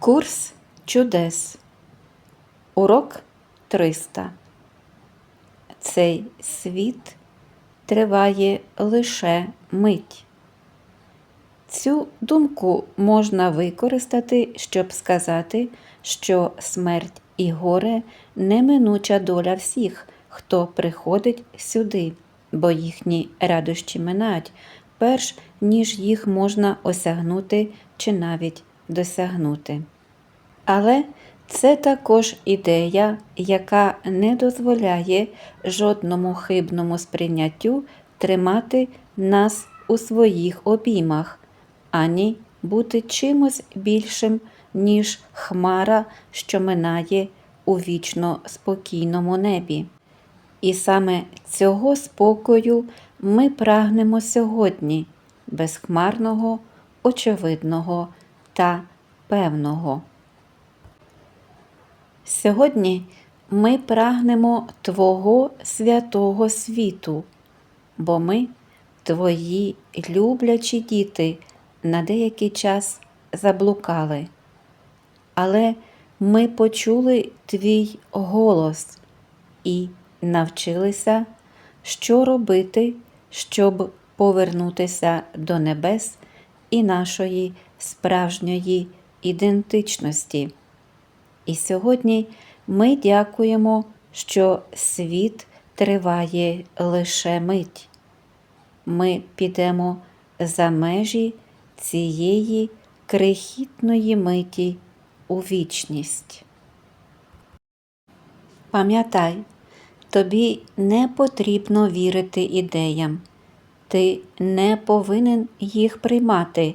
Курс чудес. Урок 300. Цей світ триває лише мить. Цю думку можна використати, щоб сказати, що смерть і горе неминуча доля всіх, хто приходить сюди, бо їхні радощі минають, перш ніж їх можна осягнути чи навіть досягнути. Але це також ідея, яка не дозволяє жодному хибному сприйняттю тримати нас у своїх обіймах, ані бути чимось більшим, ніж хмара, що минає у вічно спокійному небі. І саме цього спокою ми прагнемо сьогодні, безхмарного, очевидного та певного. Сьогодні ми прагнемо Твого святого світу, бо ми, Твої люблячі діти, на деякий час заблукали. Але ми почули Твій голос і навчилися, що робити, щоб повернутися до небес і нашої справжньої ідентичності. І сьогодні ми дякуємо, що світ триває лише мить. Ми підемо за межі цієї крихітної миті у вічність. Пам'ятай, тобі не потрібно вірити ідеям, ти не повинен їх приймати